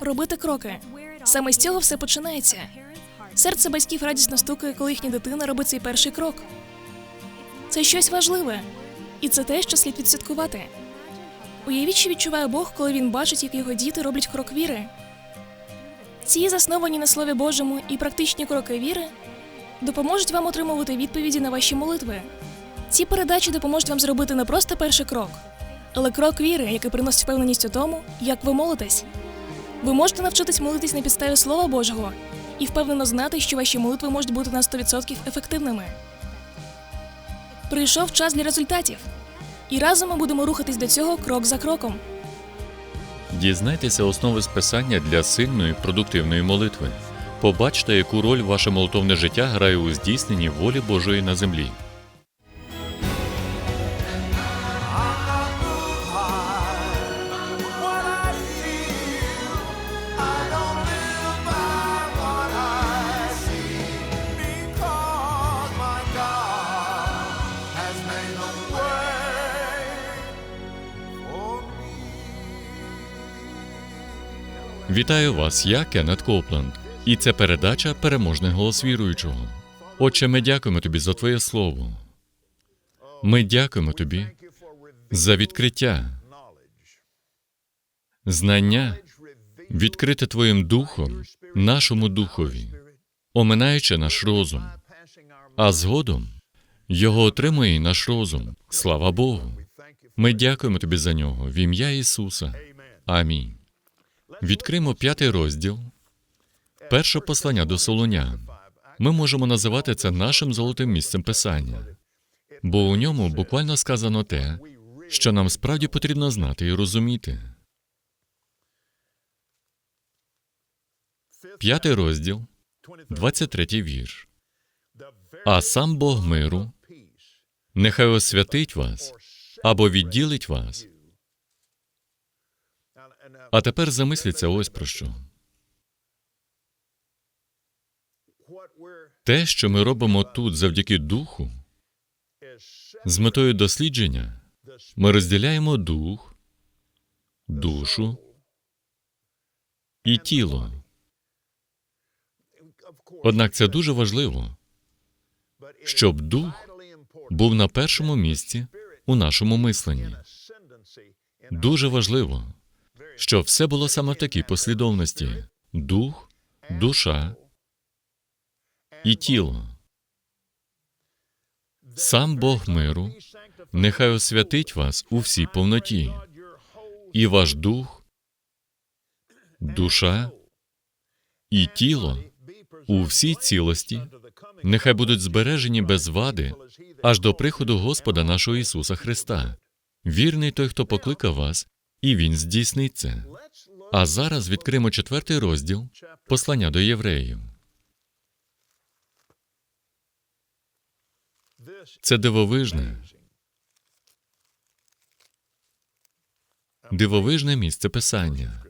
робити кроки. Саме з цього все починається. Серце батьків радісно стукає, коли їхня дитина робить цей перший крок. Це щось важливе, і це те, що слід відсвяткувати. Уявіть, що відчуває Бог, коли він бачить, як його діти роблять крок віри. Ці засновані на Слові Божому і практичні кроки віри допоможуть вам отримувати відповіді на ваші молитви. Ці передачі допоможуть вам зробити не просто перший крок, але крок віри, який приносить впевненість у тому, як ви молитесь. Ви можете навчитись молитись на підставі Слова Божого і впевнено знати, що ваші молитви можуть бути на 100% ефективними. Прийшов час для результатів, і разом ми будемо рухатись до цього крок за кроком. Дізнайтеся основи списання для сильної продуктивної молитви. Побачте, яку роль ваше молитовне життя грає у здійсненні волі Божої на землі. Вітаю вас, я Кеннет Копленд, і це передача Переможний голос віруючого. Отче, ми дякуємо тобі за твоє слово. Ми дякуємо тобі за відкриття, знання, відкрите Твоїм духом, нашому духові, оминаючи наш розум, а згодом його отримує і наш розум. Слава Богу. Ми дякуємо тобі за нього в ім'я Ісуса. Амінь. Відкримо п'ятий розділ, перше послання до Солонян. Ми можемо називати це нашим золотим місцем писання, бо у ньому буквально сказано те, що нам справді потрібно знати і розуміти. П'ятий розділ, 23 вірш. А сам Бог миру нехай освятить вас або відділить вас. А тепер замисліться ось про що. Те, що ми робимо тут завдяки духу, з метою дослідження, ми розділяємо дух, душу і тіло. Однак це дуже важливо, щоб дух був на першому місці у нашому мисленні. Дуже важливо, щоб все було саме в такій послідовності: дух, душа і тіло. Сам Бог миру нехай освятить вас у всій повноті, і ваш дух, душа і тіло у всій цілості нехай будуть збережені без вади аж до приходу Господа нашого Ісуса Христа. Вірний той, хто покликав вас, і Він здійснить це. А зараз відкриємо четвертий розділ послання до євреїв. Це дивовижне, дивовижне місце писання.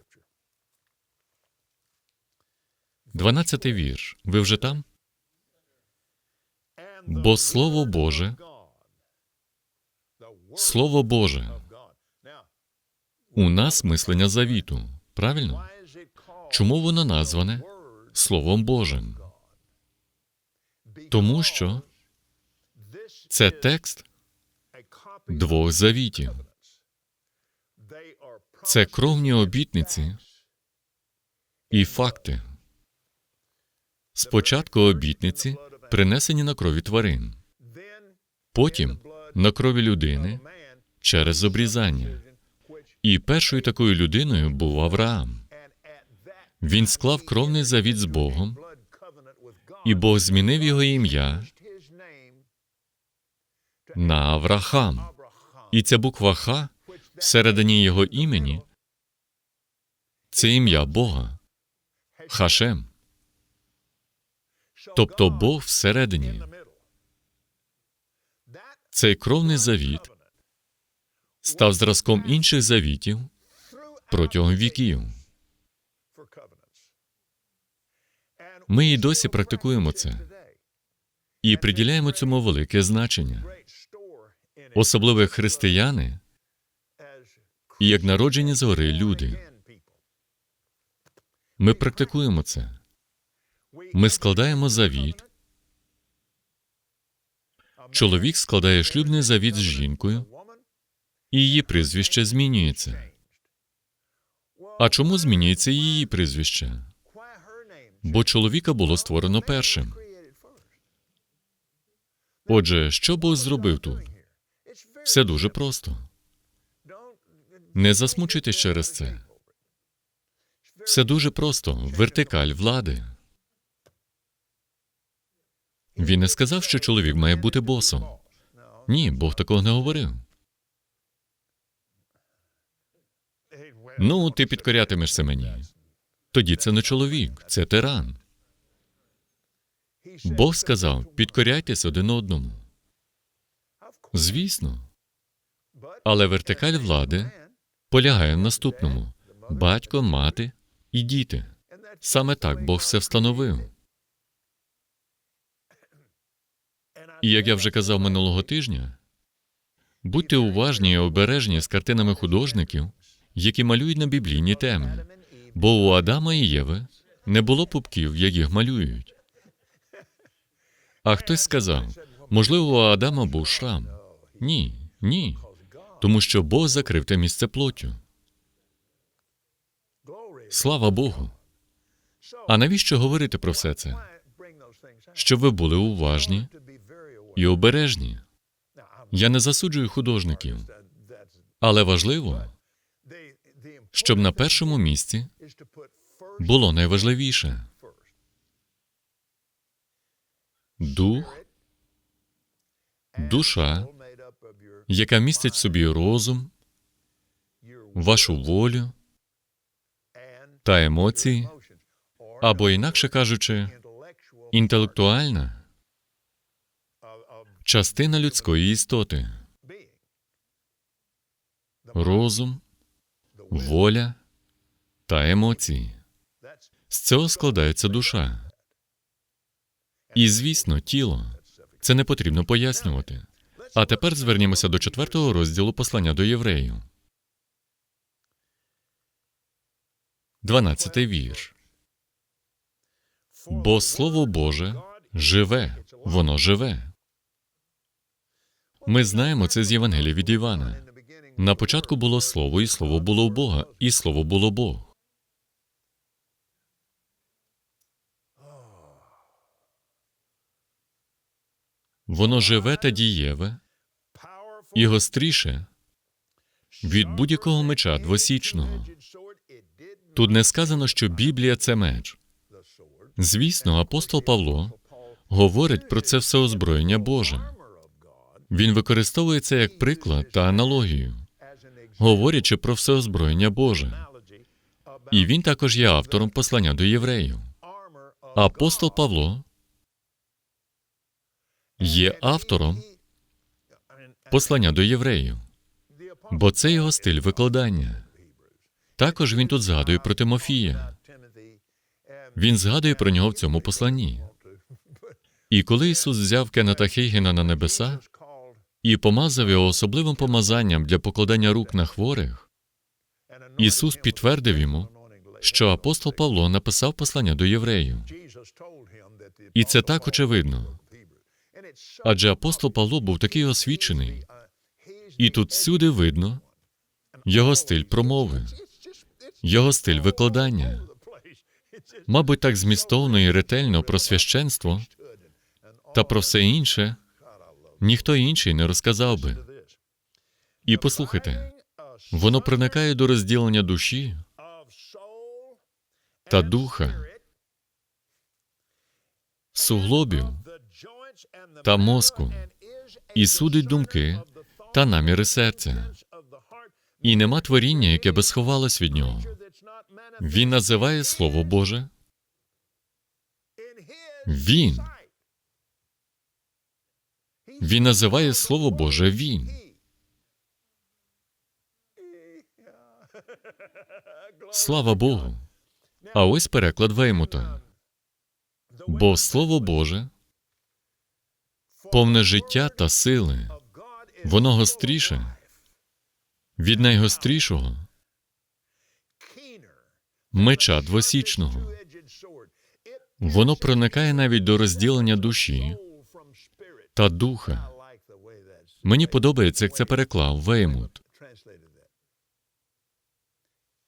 Дванадцятий вірш. Ви вже там? Бо Слово Боже, Слово Боже, у нас мислення завіту. Правильно? Чому воно назване Словом Божим? Тому що це текст двох завітів. Це кровні обітниці і факти. Спочатку обітниці принесені на крові тварин, потім на крові людини через обрізання. І першою такою людиною був Авраам. Він склав кровний завіт з Богом, і Бог змінив його ім'я на Аврахам. І ця буква Х всередині його імені це ім'я Бога Хашем. Тобто Бог всередині. Цей кровний завіт став зразком інших завітів протягом віків. Ми і досі практикуємо це і приділяємо цьому велике значення, особливо християни і як народжені згори люди. Ми практикуємо це. Ми складаємо завіт. Чоловік складає шлюбний завіт з жінкою, і її прізвище змінюється. А чому змінюється її прізвище? Бо чоловіка було створено першим. Отже, що Бог зробив тут? Все дуже просто. Не засмучуйтесь через це. Все дуже просто. Вертикаль влади. Він не сказав, що чоловік має бути босом. Ні, Бог такого не говорив. Ну, ти підкорятимешся мені. Тоді це не чоловік, це тиран. Бог сказав: підкоряйтесь один одному. Звісно, але вертикаль влади полягає в наступному: батько, мати і діти. Саме так Бог все встановив. І як я вже казав минулого тижня, будьте уважні і обережні з картинами художників, які малюють на біблійні теми, бо у Адама і Єви не було пупків, як їх малюють. А хтось сказав, можливо, у Адама був шрам. Ні, ні. Тому що Бог закрив те місце плоттю. Слава Богу. А навіщо говорити про все це? Щоб ви були уважні і обережні. Я не засуджую художників, але важливо, щоб на першому місці було найважливіше. Дух, душа, яка містить в собі розум, вашу волю та емоції, або, інакше кажучи, інтелектуальна частина людської істоти, розум, воля та емоції. З цього складається душа. І, звісно, тіло. Це не потрібно пояснювати. А тепер звернімося до четвертого розділу послання до євреїв. Дванадцятий вірш. Бо Слово Боже живе, воно живе. Ми знаємо це з Євангелія від Івана. На початку було слово, і слово було у Бога, і слово було Бог. Воно живе та дієве і гостріше від будь-якого меча двосічного. Тут не сказано, що Біблія це меч. Звісно, апостол Павло говорить про це все озброєння Боже. Він використовує це як приклад та аналогію, говорячи про все озброєння Боже. І він також є автором послання до євреїв. Апостол Павло є автором послання до євреїв, бо це його стиль викладання. Також він тут згадує про Тимофія. Він згадує про нього в цьому посланні. І коли Ісус взяв Кеннета Хейгена на небеса і помазав його особливим помазанням для покладання рук на хворих, Ісус підтвердив йому, що апостол Павло написав послання до євреїв. І це так очевидно. Адже апостол Павло був такий освічений, і тут всюди видно його стиль промови, його стиль викладання. Мабуть, так змістовно і ретельно про священство та про все інше ніхто інший не розказав би. І послухайте, воно проникає до розділення душі та духа, суглобів та мозку і судить думки та наміри серця. І нема творіння, яке би сховалось від нього. Він називає Слово Боже. Він. Він називає Слово Боже Він. Слава Богу. А ось переклад Веймута. Бо Слово Боже повне життя та сили. Воно гостріше від найгострішого меча двосічного. Воно проникає навіть до розділення душі та духа. Мені подобається, як це переклав Веймут.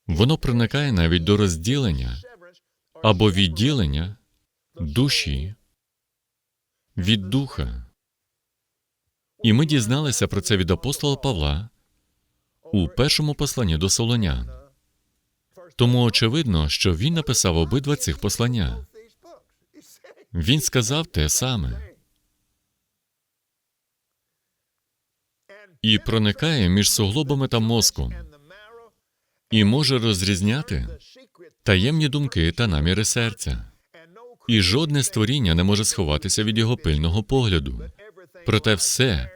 Воно проникає навіть до розділення або відділення душі від духа. І ми дізналися про це від апостола Павла у першому посланні до Солонян. Тому очевидно, що він написав обидва цих послання. Він сказав те саме і проникає між суглобами та мозком, і може розрізняти таємні думки та наміри серця. І жодне створіння не може сховатися від його пильного погляду. Проте все,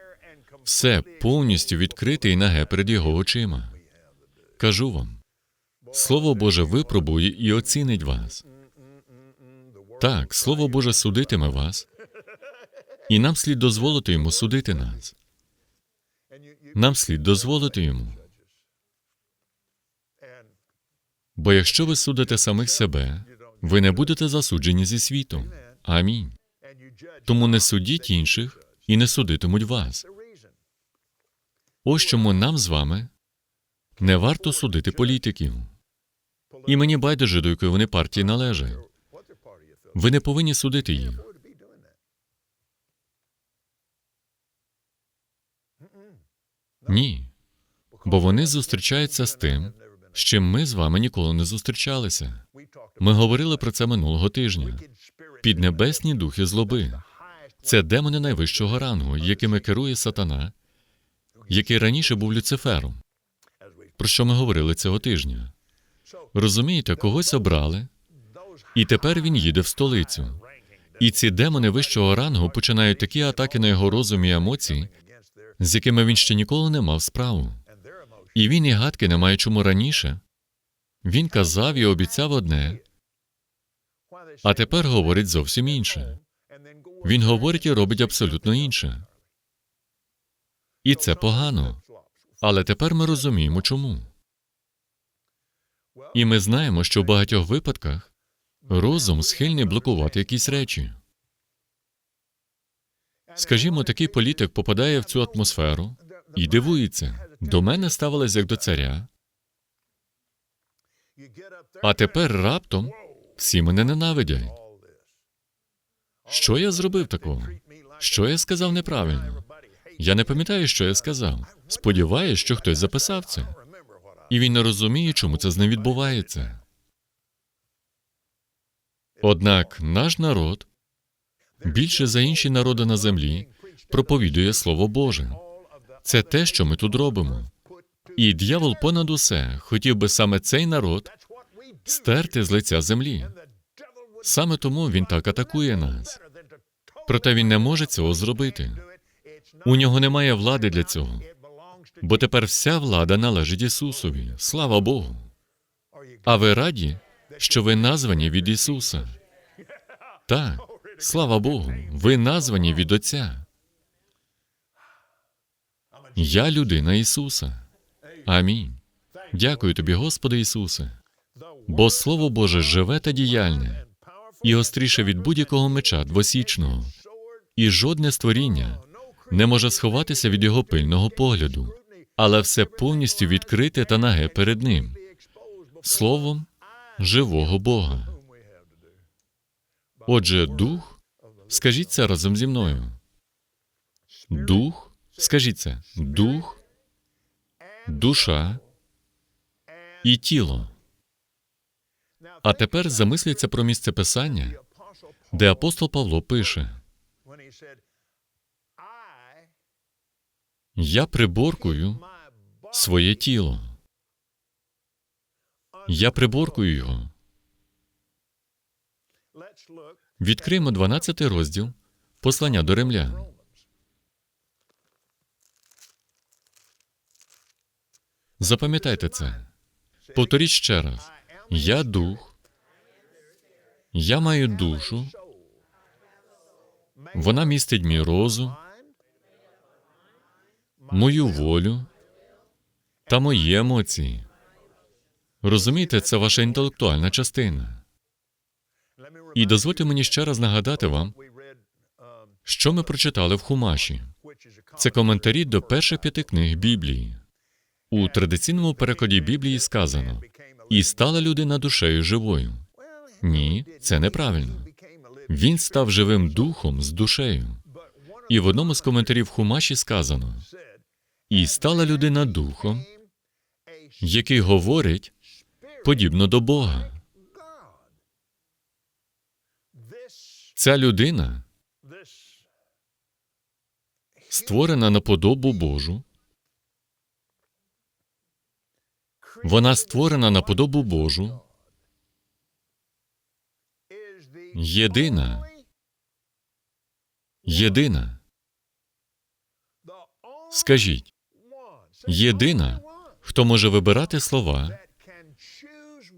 все повністю відкрите і наге перед його очима. Кажу вам, Слово Боже випробує і оцінить вас. Так, Слово Боже судитиме вас, і нам слід дозволити йому судити нас. Нам слід дозволити йому. Бо якщо ви судите самих себе, ви не будете засуджені зі світом. Амінь. Тому не судіть інших і не судитимуть вас. Ось чому нам з вами не варто судити політиків. І мені байдуже, до якої вони партії належать. Ви не повинні судити їх. Ні. Бо вони зустрічаються з тим, з чим ми з вами ніколи не зустрічалися. Ми говорили про це минулого тижня. Піднебесні духи злоби. Це демони найвищого рангу, якими керує сатана, який раніше був Люцифером. Про що ми говорили цього тижня? Розумієте, когось обрали, і тепер він їде в столицю. І ці демони вищого рангу починають такі атаки на його розум і емоції, з якими він ще ніколи не мав справу. І він і гадки не має чому раніше. Він казав і обіцяв одне, а тепер говорить зовсім інше. Він говорить і робить абсолютно інше. І це погано. Але тепер ми розуміємо, чому. І ми знаємо, що в багатьох випадках розум схильний блокувати якісь речі. Скажімо, такий політик попадає в цю атмосферу і дивується. До мене ставились як до царя, а тепер раптом всі мене ненавидять. Що я зробив такого? Що я сказав неправильно? Я не пам'ятаю, що я сказав. Сподіваюсь, що хтось записав це. І він не розуміє, чому це з ним відбувається. Однак наш народ більше за інші народи на землі проповідує Слово Боже. Це те, що ми тут робимо. І дьявол понад усе хотів би саме цей народ стерти з лиця землі. Саме тому він так атакує нас. Проте він не може цього зробити. У нього немає влади для цього, бо тепер вся влада належить Ісусові. Слава Богу. А ви раді, що ви названі від Ісуса? Так, слава Богу, ви названі від Отця. Я людина Ісуса. Амінь. Дякую тобі, Господи Ісусе. Бо Слово Боже живе та діяльне, і гостріше від будь-якого меча двосічного, і жодне створіння не може сховатися від його пильного погляду, але все повністю відкрите та наге перед ним, словом живого Бога. Отже, дух, скажіть це разом зі мною. Дух, скажіть це, дух, душа і тіло. А тепер замисліться про місце писання, де апостол Павло пише: Я приборкую своє тіло. Я приборкую його. Відкриємо 12 розділ послання до римлян. Запам'ятайте це. Повторіть ще раз. Я дух. Я маю душу. Вона містить мій розум, мою волю та мої емоції. Розумієте, це ваша інтелектуальна частина. І дозвольте мені ще раз нагадати вам, що ми прочитали в Хумаші. Це коментарі до перших п'яти книг Біблії. У традиційному перекладі Біблії сказано: і стала людина душею живою. Ні, це неправильно. Він став живим духом з душею. І в одному з коментарів Хумаші сказано: і стала людина духом, який говорить подібно до Бога. Ця людина створена на подобу Божу. Вона створена на подобу Божу, єдина, єдина. Скажіть, єдина, хто може вибирати слова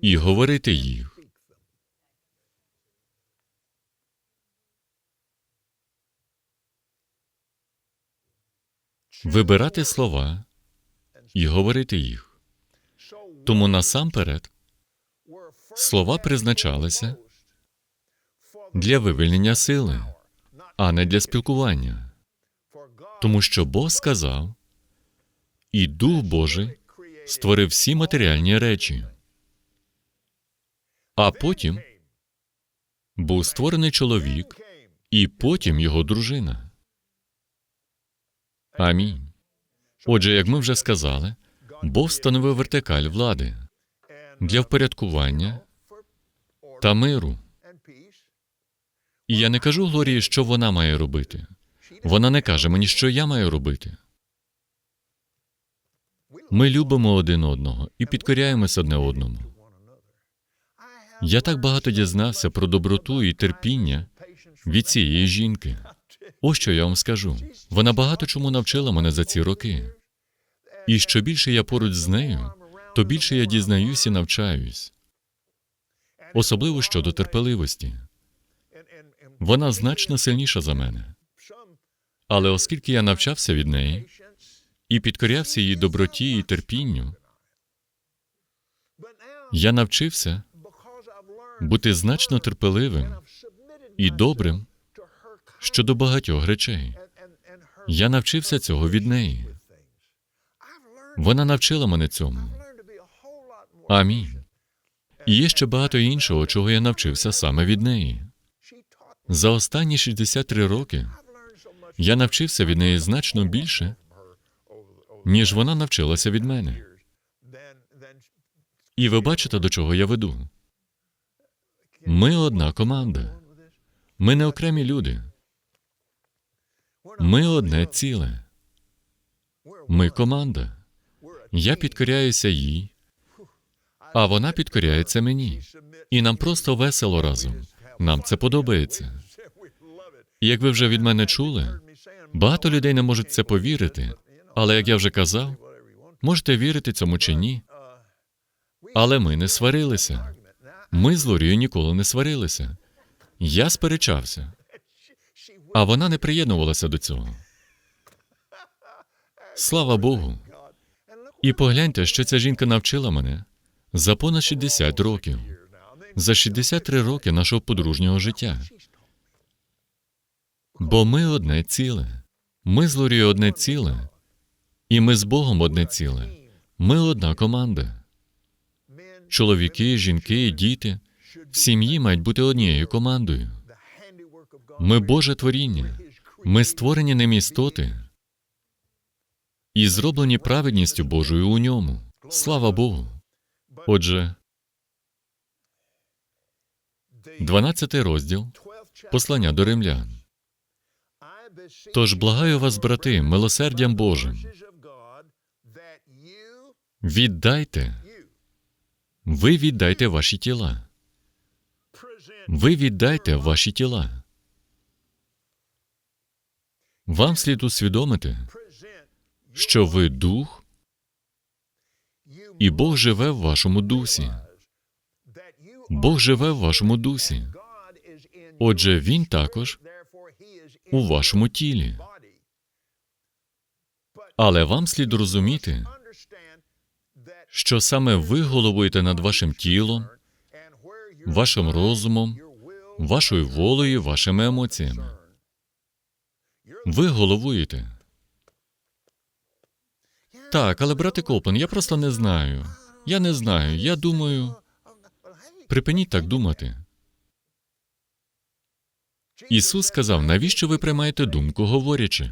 і говорити їх. Вибирати слова і говорити їх. Тому насамперед слова призначалися для вивільнення сили, а не для спілкування. Тому що Бог сказав, і Дух Божий створив всі матеріальні речі. А потім був створений чоловік, і потім його дружина. Амінь. Отже, як ми вже сказали, Бог встановив вертикаль влади для впорядкування та миру. І я не кажу Глорії, що вона має робити. Вона не каже мені, що я маю робити. Ми любимо один одного і підкоряємось одне одному. Я так багато дізнався про доброту і терпіння від цієї жінки. Ось що я вам скажу. Вона багато чому навчила мене за ці роки. І що більше я поруч з нею, то більше я дізнаюсь і навчаюсь, особливо щодо терпеливості. Вона значно сильніша за мене. Але оскільки я навчався від неї і підкорявся її доброті і терпінню, я навчився бути значно терпеливим і добрим щодо багатьох речей. Я навчився цього від неї. Вона навчила мене цьому. Амінь. І є ще багато іншого, чого я навчився саме від неї. За останні 63 роки я навчився від неї значно більше, ніж вона навчилася від мене. І ви бачите, до чого я веду. Ми одна команда. Ми не окремі люди. Ми одне ціле. Ми команда. Я підкоряюся їй, а вона підкоряється мені. І нам просто весело разом. Нам це подобається. Як ви вже від мене чули, багато людей не можуть це повірити. Але як я вже казав, можете вірити цьому чи ні. Але ми не сварилися. Ми з Лорією ніколи не сварилися. Я сперечався, а вона не приєднувалася до цього. Слава Богу. І погляньте, що ця жінка навчила мене за понад 60 років, за 63 роки нашого подружнього життя. Бо ми одне ціле. Ми з Лорією одне ціле, і ми з Богом одне ціле. Ми одна команда. Чоловіки, жінки діти в сім'ї мають бути однією командою. Ми Боже творіння. Ми створені ним істоти і зроблені праведністю Божою у ньому. Слава Богу. Отже, 12 розділ послання до римлян. Тож благаю вас, брати, милосердям Божим, віддайте, ви віддайте ваші тіла. Ви віддайте ваші тіла. Вам слід усвідомити, що ви дух, і Бог живе в вашому дусі. Бог живе в вашому дусі. Отже, Він також у вашому тілі. Але вам слід розуміти, що саме ви головуєте над вашим тілом, вашим розумом, вашою волею, вашими емоціями. Ви головуєте. Так, але брате Коплен, я просто не знаю. Я не знаю. Я думаю. Припиніть так думати. Ісус сказав, навіщо ви приймаєте думку, говорячи?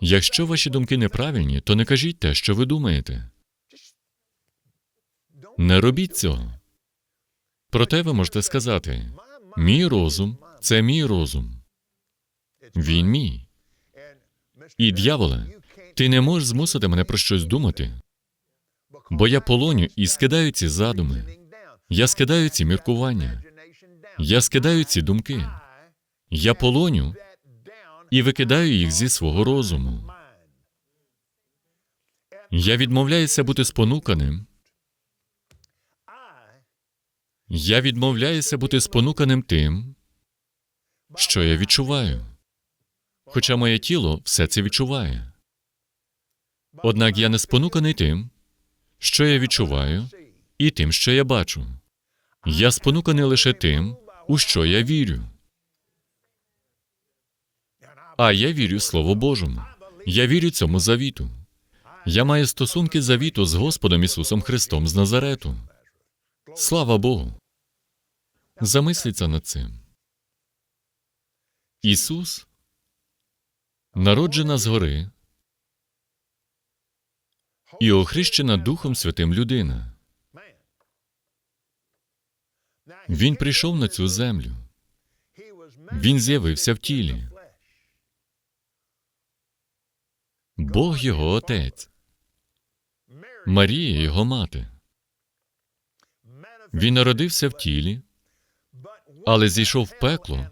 Якщо ваші думки неправильні, то не кажіть те, що ви думаєте. Не робіть цього. Проте ви можете сказати: мій розум це мій розум. Він мій. І, дьяволе, ти не можеш змусити мене про щось думати, бо я полоню і скидаю ці задуми. Я скидаю ці міркування. Я скидаю ці думки. Я полоню і викидаю їх зі свого розуму. Я відмовляюся бути спонуканим. Я відмовляюся бути спонуканим тим, що я відчуваю. Хоча моє тіло все це відчуває. Однак я не спонуканий тим, що я відчуваю, і тим, що я бачу. Я спонуканий лише тим, у що я вірю. А я вірю Слову Божому. Я вірю цьому завіту. Я маю стосунки завіту з Господом Ісусом Христом з Назарету. Слава Богу. Замисліться над цим. Ісус народжена згори і охрещена Духом Святим людина. Він прийшов на цю землю. Він з'явився в тілі. Бог його отець, Марія його мати. Він народився в тілі, але зійшов в пекло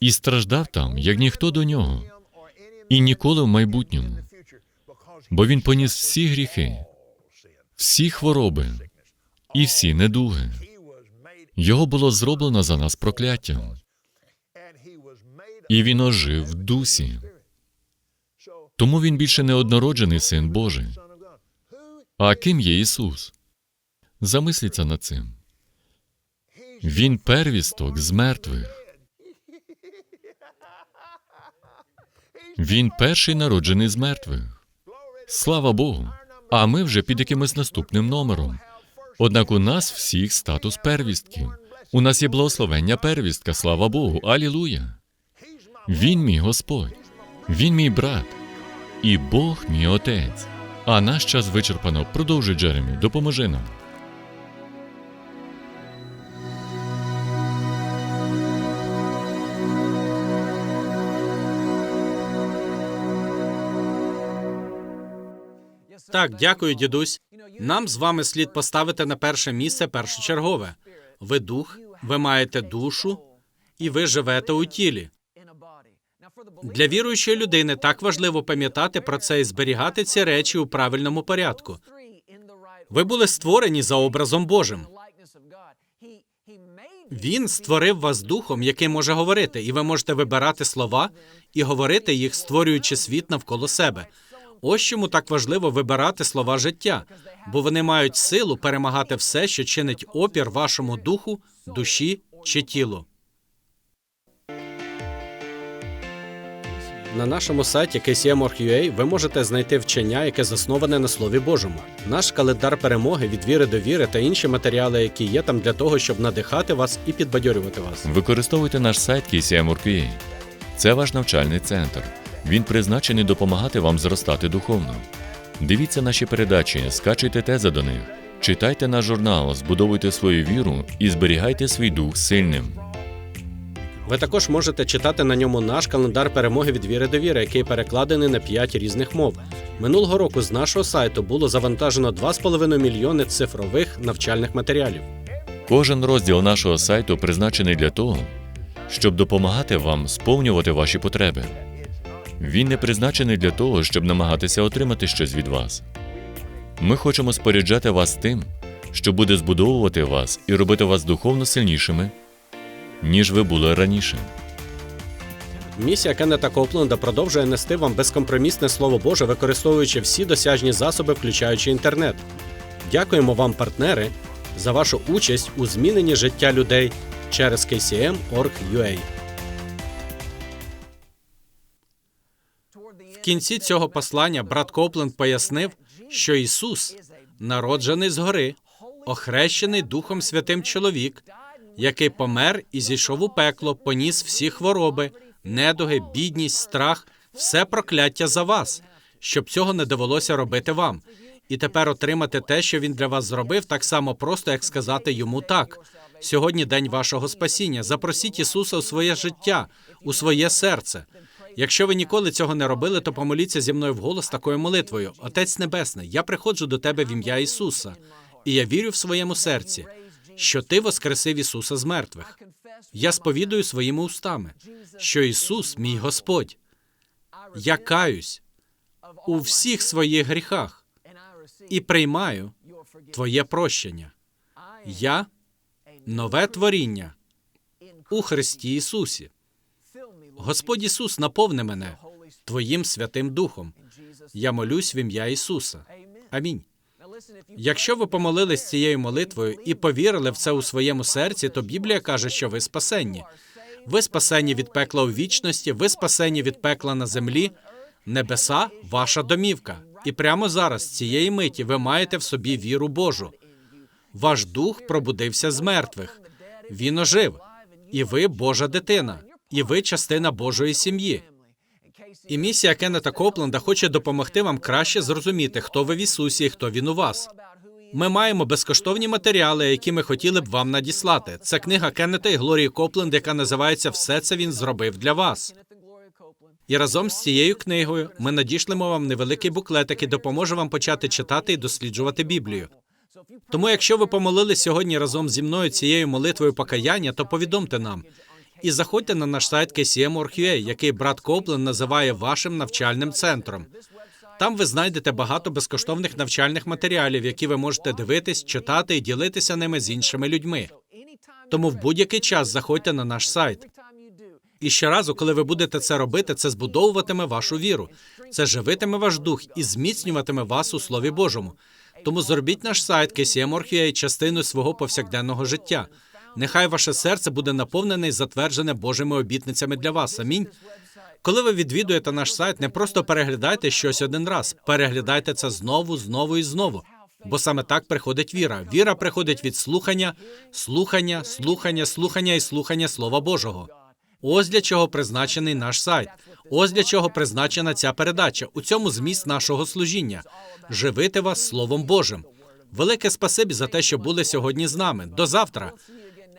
і страждав там, як ніхто до нього, і ніколи в майбутньому, бо він поніс всі гріхи, всі хвороби і всі недуги. Його було зроблено за нас прокляттям, і він ожив в дусі. Тому він більше не однороджений син Божий. А ким є Ісус? Замисліться над цим. Він первісток з мертвих. Він перший народжений з мертвих. Слава Богу. А ми вже під якимось наступним номером. Однак у нас всіх статус первістків. У нас є благословення первістка, слава Богу. Алілуя. Він мій Господь, він мій брат, і Бог мій отець. А наш час вичерпано. Продовжуй, Джеремі, допоможи нам. Так, дякую, дідусь. Нам з вами слід поставити на перше місце першочергове. Ви дух, ви маєте душу, і ви живете у тілі. Для віруючої людини так важливо пам'ятати про це і зберігати ці речі у правильному порядку. Ви були створені за образом Божим. Він створив вас духом, який може говорити, і ви можете вибирати слова і говорити їх, створюючи світ навколо себе. Ось чому так важливо вибирати слова життя, бо вони мають силу перемагати все, що чинить опір вашому духу, душі чи тілу. На нашому сайті KCM.org.ua ви можете знайти вчення, яке засноване на Слові Божому, наш календар перемоги від віри до віри та інші матеріали, які є там для того, щоб надихати вас і підбадьорювати вас. Використовуйте наш сайт KCM.org.ua. Це ваш навчальний центр. Він призначений допомагати вам зростати духовно. Дивіться наші передачі, скачуйте тези до них, читайте наш журнал, збудовуйте свою віру і зберігайте свій дух сильним. Ви також можете читати на ньому наш календар перемоги від віри до віри, який перекладений на 5 різних мов. Минулого року з нашого сайту було завантажено 2,5 мільйони цифрових навчальних матеріалів. Кожен розділ нашого сайту призначений для того, щоб допомагати вам сповнювати ваші потреби. Він не призначений для того, щоб намагатися отримати щось від вас. Ми хочемо споряджати вас тим, що буде збудовувати вас і робити вас духовно сильнішими, ніж ви були раніше. Місія Кеннета Копленда продовжує нести вам безкомпромісне слово Боже, використовуючи всі досяжні засоби, включаючи інтернет. Дякуємо вам, партнери, за вашу участь у зміненні життя людей через KCM.org.ua. кінці цього послання брат Копленд пояснив, що Ісус народжений згори, охрещений Духом Святим чоловік, який помер і зійшов у пекло, поніс всі хвороби, недуги, бідність, страх, все прокляття за вас, щоб цього не довелося робити вам. І тепер отримати те, що він для вас зробив, так само просто, як сказати йому так. Сьогодні день вашого спасіння. Запросіть Ісуса у своє життя, у своє серце. Якщо ви ніколи цього не робили, то помоліться зі мною вголос такою молитвою: Отець Небесний, я приходжу до тебе в ім'я Ісуса, і я вірю в своєму серці, що Ти воскресив Ісуса з мертвих. Я сповідую своїми устами, що Ісус, мій Господь. Я каюсь у всіх своїх гріхах і приймаю Твоє прощення. Я нове творіння у Христі Ісусі. Господь Ісус, наповни мене Твоїм Святим Духом. Я молюсь в ім'я Ісуса. Амінь. Якщо ви помолились цією молитвою і повірили в це у своєму серці, то Біблія каже, що ви спасенні. Ви спасені від пекла у вічності, ви спасені від пекла на землі. Небеса ваша домівка. І прямо зараз, цієї миті, ви маєте в собі віру Божу. Ваш дух пробудився з мертвих. Він ожив. І ви Божа дитина, і ви частина Божої сім'ї. І місія Кеннета Копленда хоче допомогти вам краще зрозуміти, хто ви в Ісусі і хто він у вас. Ми маємо безкоштовні матеріали, які ми хотіли б вам надіслати. Це книга Кеннета і Глорії Копленд, яка називається Все це він зробив для вас. І разом з цією книгою ми надішлемо вам невеликий буклет, який допоможе вам почати читати і досліджувати Біблію. Тому, якщо ви помолились сьогодні разом зі мною цією молитвою покаяння, то повідомте нам. І заходьте на наш сайт KCM.org.ua, який брат Коплен називає вашим навчальним центром. Там ви знайдете багато безкоштовних навчальних матеріалів, які ви можете дивитись, читати і ділитися ними з іншими людьми. Тому в будь-який час заходьте на наш сайт. І щоразу, коли ви будете це робити, це збудовуватиме вашу віру, це живитиме ваш дух і зміцнюватиме вас у Слові Божому. Тому зробіть наш сайт KCM.org.ua частиною свого повсякденного життя. Нехай ваше серце буде наповнене і затверджене Божими обітницями для вас. Амінь. Коли ви відвідуєте наш сайт, не просто переглядайте щось один раз, переглядайте це знову, знову і знову. Бо саме так приходить віра. Віра приходить від слухання, слухання, слухання, слухання і слухання Слова Божого. Ось для чого призначений наш сайт. Ось для чого призначена ця передача. У цьому зміст нашого служіння живити вас Словом Божим. Велике спасибі за те, що були сьогодні з нами. До завтра.